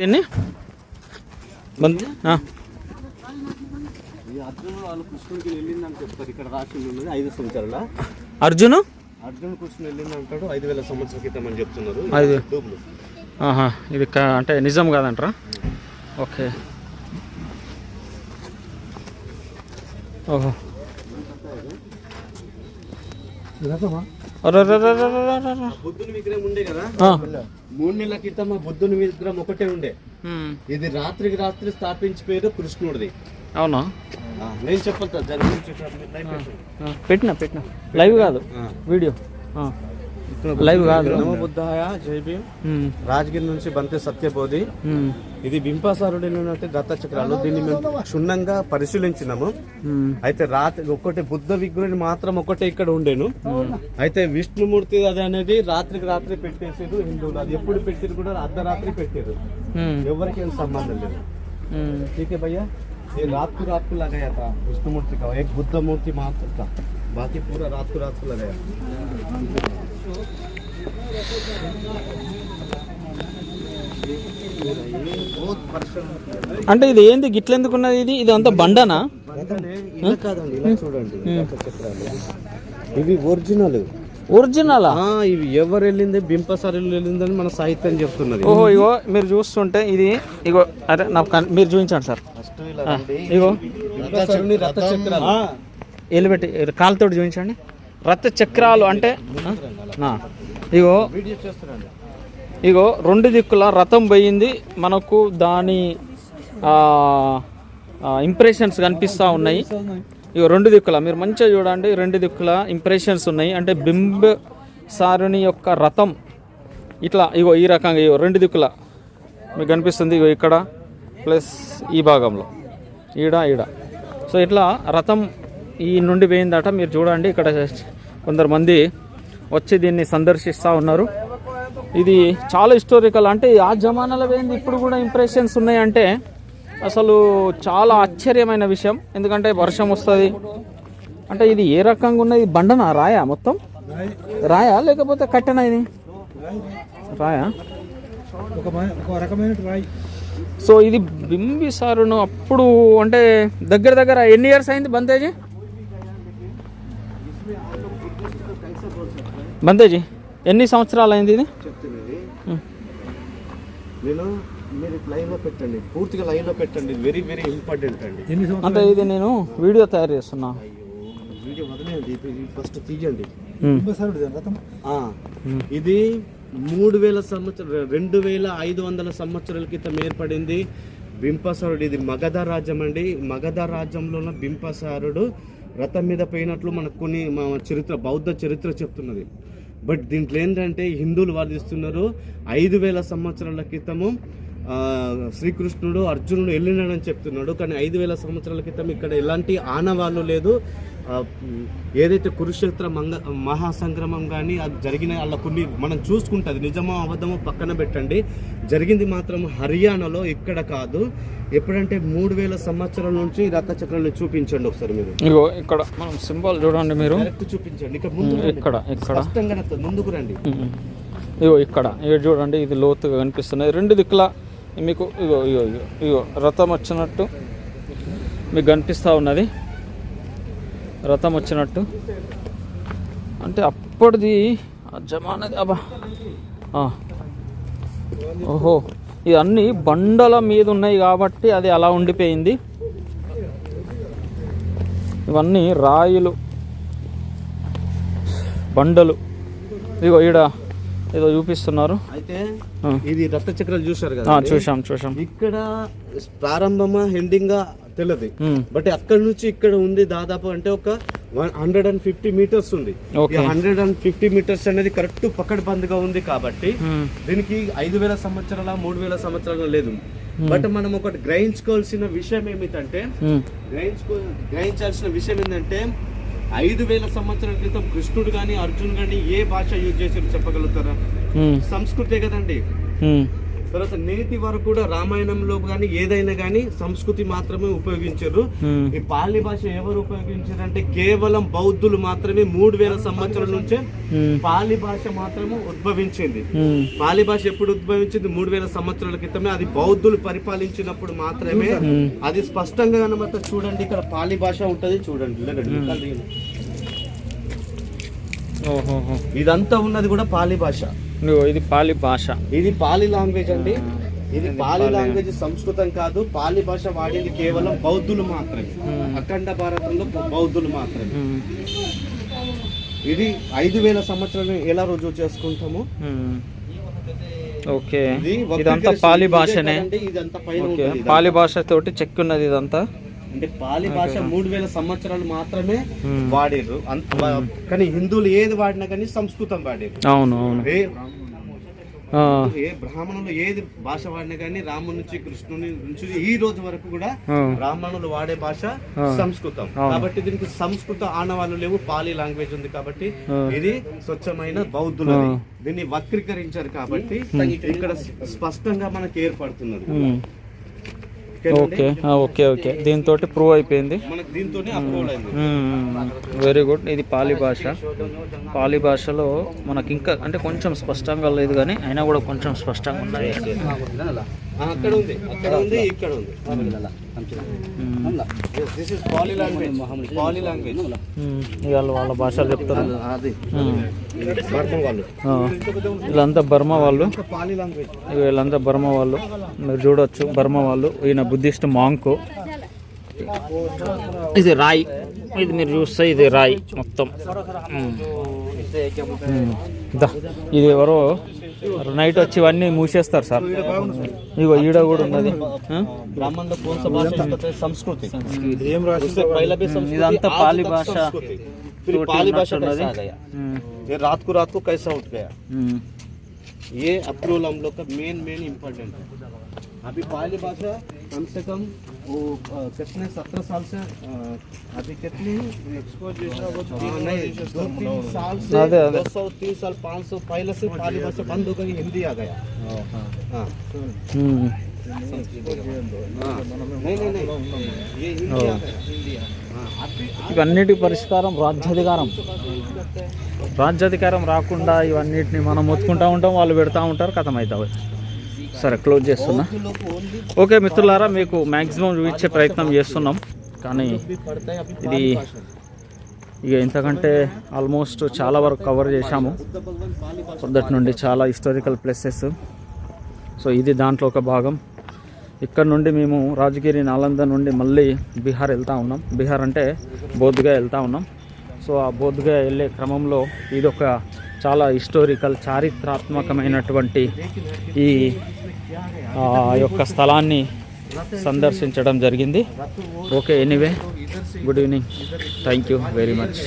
ఎన్ని? బంద్ ఆ. ఈ అర్జునుడు వాళ్ళు కృష్ణుడికి వెళ్ళిందని చెప్తారు ఇక్కడ రాసి ఉన్నది ఐదు సంవత్సరాల. అర్జును? వెళ్ళింది అంటాడు ఐదు వేల సంవత్సరాల క్రితం అని చెప్తున్నారు. ఐదు. ఇది కా- అంటే నిజం కాదంటారా? ఓకే. ఓహో. బుద్ధుని విగ్రహం ఉండే కదా. మూడు నెలల క్రితం ఆ బుద్ధుని విగ్రహం ఒకటే ఉండే. ఇది రాత్రికి రాత్రి స్థాపించి పేరు కృష్ణుడిది. అవునా? నేను చెప్పాలి పెట్టినా పెట్టినా. లైవ్ కాదు. వీడియో. లైవ్ కాదు నమో బుద్ధాయ జై భీమ్ ఉమ్. రాజగిరి నుంచి బంతే సత్యబోధి ఉమ్. ఇది బింపాసారుడు దత్త చక్రాలు దీన్ని మేము క్షుణ్ణంగా పరిశీలించినాము ఉమ్. అయితే రాత్రి ఒక్కటే బుద్ధ విగ్రహం మాత్రం ఒకటే ఇక్కడ ఉండేను అయితే విష్ణుమూర్తి అది అనేది రాత్రికి రాత్రి పెట్టేసారు హిందువులు అది ఎప్పుడు పెట్టారు కూడా అర్ధరాత్రి పెట్టారు ఉమ్. ఎవరికి ఏం సంబంధం లేదు ఉమ్. ठीक है भैया ये रात को रात को लगाया था विष्णु मूर्ति का एक बुद्ध मूर्ति मात्र था बाकी पूरा रात को रात को लगाया बहुत परेशान అంటే ఇది ఏంది? గిట్లెందుకు ఉన్నది ఇది? ఇది అంతా బండనా? ఇలా కాదండి ఇలా చూడండి చక్రాలు. ఇవి ఒరిజినల్. ఒరిజినలా? ఇవి ఎవరు వెళ్ళింది? బింపసారి వెళ్ళిందని మన సాహిత్యం చెప్తున్నది. ఓహో ఇగో మీరు చూస్తుంటే ఇది ఇగో అరే నాకు మీరు చూపించండి సార్. ఇగో. ఏలు పెట్టి కాలుతోటి చూపించండి. రథ చక్రాలు అంటే. ఇగో ఇగో రెండు దిక్కుల రథం పోయింది. మనకు దాని ఇంప్రెషన్స్ కనిపిస్తూ ఉన్నాయి. ఇగో రెండు దిక్కుల. మీరు మంచిగా చూడండి రెండు దిక్కుల ఇంప్రెషన్స్ ఉన్నాయి. అంటే బింబ సారుని యొక్క రథం. ఇట్లా ఇగో ఈ రకంగా ఇగో రెండు దిక్కుల మీకు కనిపిస్తుంది. ఇగో ఇక్కడ ప్లస్ ఈ భాగంలో. ఈడ ఈడ. సో ఇట్లా రథం ఈ నుండి పోయిందట. మీరు చూడండి ఇక్కడ కొందరు మంది వచ్చి దీన్ని సందర్శిస్తూ ఉన్నారు. ఇది చాలా హిస్టారికల్ అంటే ఆ జమానాలో ఏంది? ఇప్పుడు కూడా ఇంప్రెషన్స్ ఉన్నాయంటే అసలు చాలా ఆశ్చర్యమైన విషయం. ఎందుకంటే వర్షం వస్తుంది. అంటే ఇది ఏ రకంగా ఉన్నది? బండనా? రాయా మొత్తం? రాయా? లేకపోతే కట్టనా ఇది? రాయా? సో ఇది బింబిసారును అప్పుడు అంటే దగ్గర దగ్గర ఎన్ని ఇయర్స్ అయింది బంతేజీ? బంతేజీ ఎన్ని సంవత్సరాలు అయింది ఇది. నేను మీరు లైవ్లో పెట్టండి. పూర్తిగా లైవ్లో పెట్టండి. వెరీ వెరీ ఇంపార్టెంట్ అండి. ఎన్ని అంటే ఇది నేను వీడియో తయారు చేస్తున్నా. అయ్యో వీడియో వదిలేయండి ఫస్ట్ తీయండి. ఇది మూడు వేల సంవత్సరం రెండు వేల ఐదు వందల సంవత్సరాల క్రితం ఏర్పడింది. బింపసారుడు ఇది మగధ రాజ్యం అండి. మగధ రాజ్యంలో ఉన్న బింపసారుడు రథం మీద పోయినట్లు మనకు కొన్ని మన చరిత్ర బౌద్ధ చరిత్ర చెప్తున్నది. బట్ దీంట్లో ఏంటంటే హిందువులు వాదిస్తున్నారు. ఐదు వేల సంవత్సరాల క్రితము శ్రీకృష్ణుడు అర్జునుడు వెళ్ళినాడని చెప్తున్నాడు. కానీ ఐదు వేల సంవత్సరాల క్రితం ఇక్కడ ఎలాంటి ఆనవాళ్ళు లేదు. ఏదైతే కురుక్షేత్ర మంగ మహాసంగ్రమం కానీ అది జరిగిన అలా కొన్ని మనం చూసుకుంటుంది నిజమో అబద్ధమో పక్కన పెట్టండి. జరిగింది మాత్రం హర్యానాలో ఇక్కడ కాదు. ఎప్పుడంటే మూడు వేల సంవత్సరాల నుంచి రథ చక్రాన్ని చూపించండి ఒకసారి మీరు. ఇగో ఇక్కడ మనం సింబల్ చూడండి మీరు. చూపించండి. ఇక్కడ ముందు. ఇక్కడ ఇక్కడ. స్పష్టంగా. ముందుకు రండి. ఇగో ఇక్కడ ఇగో చూడండి ఇది లోతుగా కనిపిస్తున్నది రెండు దిక్కుల మీకు ఇగో ఇగో ఇగో ఇగో రథం వచ్చినట్టు మీకు కనిపిస్తూ ఉన్నది. రథం వచ్చినట్టు. అంటే అప్పటిది జమానది అబ్బా. ఓహో. ఇది అన్నీ బండల మీద ఉన్నాయి కాబట్టి అది అలా ఉండిపోయింది. ఇవన్నీ రాయిలు. బండలు. ఇగో ఈడ ఏదో చూపిస్తున్నారు. అయితే. ఇది రథ చక్రాలు చూశారు ఆ, కదా చూసాం చూసాం ఇక్కడ ప్రారంభమా ఎండింగ్ తెలియదు ఉమ్, బట్ అక్కడ నుంచి ఇక్కడ ఉంది దాదాపు అంటే ఒక హండ్రెడ్ అండ్ ఫిఫ్టీ మీటర్స్ ఉంది. హండ్రెడ్ అండ్ ఫిఫ్టీ మీటర్స్ అనేది కరెక్ట్ పకడ్బందీగా ఉంది కాబట్టి ఉమ్, దీనికి ఐదు వేల సంవత్సరాల మూడు వేల సంవత్సరాల లేదు. బట్ మనం ఒకటి గ్రహించుకోవాల్సిన విషయం ఏమిటంటే గ్రహించుకో గ్రహించాల్సిన విషయం ఏంటంటే ఐదు వేల సంవత్సరాల క్రితం కృష్ణుడు కానీ అర్జున్ కానీ ఏ భాష యూజ్ చేసారు చెప్పగలుగుతారా? సంస్కృతే కదండి. తర్వాత నేటి వరకు కూడా రామాయణంలో కానీ ఏదైనా కానీ సంస్కృతి మాత్రమే ఉపయోగించారు. ఈ పాలి భాష ఎవరు ఉపయోగించారంటే కేవలం బౌద్ధులు మాత్రమే మూడు వేల సంవత్సరాల నుంచే పాలి భాష మాత్రమే ఉద్భవించింది. పాలి భాష ఎప్పుడు ఉద్భవించింది? మూడు వేల సంవత్సరాల క్రితమే. అది బౌద్ధులు పరిపాలించినప్పుడు మాత్రమే. అది స్పష్టంగా కనబడతా చూడండి. ఇక్కడ పాలి భాష ఉంటది చూడండి. ఇదంతా ఉన్నది కూడా పాలి భాష. ఇది పాలి భాష ఇది పాలి లాంగ్వేజ్ అండి ఇది పాలి. లాంగ్వేజ్ సంస్కృతం కాదు పాలి భాష వాడింది కేవలం బౌద్ధులు మాత్రమే. అఖండ భారతంలో బౌద్ధులు మాత్రమే ఇది ఐదు వేల సంవత్సరాలు ఎలా రుజువు చేసుకుంటాము. ఓకే ఇది ఇదంతా. పాలి భాషనే ఇదంతా. పాలి భాష తోటి చెక్ ఉన్నది ఇదంతా అంటే పాలి భాష మూడు వేల సంవత్సరాలు మాత్రమే అంత కానీ హిందువులు ఏది వాడినా కానీ సంస్కృతం వాడిర్రు. అవును అవును. ఏ బ్రాహ్మణులు ఏది భాష వాడినా కానీ రాముడి నుంచి కృష్ణుని నుంచి ఈ రోజు వరకు కూడా బ్రాహ్మణులు వాడే భాష. సంస్కృతం. కాబట్టి దీనికి సంస్కృత ఆనవాళ్ళు లేవు పాలి లాంగ్వేజ్ ఉంది కాబట్టి. ఇది స్వచ్ఛమైన బౌద్ధులది. ఆ. దీన్ని వక్రీకరించారు కాబట్టి ఇక్కడ స్పష్టంగా మనకి ఏర్పడుతున్నది? ఓకే. ఆ, ఓకే ఓకే. దీంతో ప్రూవ్ అయిపోయింది. మనకు దీంతోనే అప్రూవల్ అయింది. వెరీ గుడ్ ఇది పాలి భాష. పాలి భాషలో మనకి ఇంకా అంటే కొంచెం స్పష్టంగా లేదు కానీ అయినా కూడా కొంచెం స్పష్టంగా ఉన్నది ఆ, అక్కడ ఉంది. అక్కడ ఉంది ఇక్కడ ఉంది. ఉమ్. This is Pali language Pali language um. ఇవాళ వాళ్ళ భాషలు చెప్తారు. వీళ్ళంతా బర్మా వాళ్ళు. వీళ్ళంతా బర్మా వాళ్ళు. మీరు చూడొచ్చు బర్మా వాళ్ళు. ఈయన బుద్ధిస్ట్ మాంకు. ఇది రాయి. ఇది మీరు చూస్తే ఇది రాయి మొత్తం. ఇది ఎవరో నైట్ వచ్చి ఇవన్నీ మూసేస్తారు సార్ ఇగో ఈడ కూడా ఉన్నది ఆ? ब्राह्मण लोग कौन सा भाषा यूज करते हैं संस्कृति ఏం రాసి उससे पहले भी संस्कृति ఇదంతా आज పాలి तक భాష संस्कृति। फिर తోటి पाली भाषा ఉన్నట్టున్నది. कैसा आ गया ఉమ్. ये रात को रात को कैसा उठ गया ఉమ్. ये अप्रूवल हम लोग का मेन मेन इम्पोर्टेंट है अभी पाली भाषा कम से कम वो अ, कितने सत्रह साल से अ, अभी कितनी हाँ, नहीं दो तीन साल से अदे, अदे। दो सौ तीन साल पाँच सौ पहले से पाली भाषा बंद हो गई हिंदी आ गया हाँ ఉమ్. हाँ। नहीं नहीं नहीं ये हिंदी आ गया हिंदी आ गया हाँ अभी ఇవన్నిటి పరిష్కారం రాజ్యాధికారం రాజ్యాధికారం రాకుండా ఇవన్నిటిని మనం మొత్తుకుంటా ఉంటాం వాళ్ళు పెడతా ఉంటారు కథం అవుతాయి సరే క్లోజ్ చేస్తున్నా. ఓకే మిత్రులారా మీకు మ్యాక్సిమం చూపించే ప్రయత్నం చేస్తున్నాం. కానీ ఇది ఇక ఇంతకంటే ఆల్మోస్ట్ చాలా వరకు కవర్ చేశాము. పొద్దుటి నుండి చాలా హిస్టారికల్ ప్లేసెస్ సో ఇది దాంట్లో ఒక భాగం. ఇక్కడ నుండి మేము రాజగిరి నాలంద నుండి మళ్ళీ బీహార్ వెళ్తూ ఉన్నాం. బీహార్ అంటే బోధ్గా వెళ్తూ ఉన్నాం. సో ఆ బోధ్గా వెళ్ళే క్రమంలో ఇది ఒక చాలా హిస్టారికల్ చారిత్రాత్మకమైనటువంటి ఈ యొక్క స్థలాన్ని సందర్శించడం జరిగింది. Okay anyway good evening thank you very much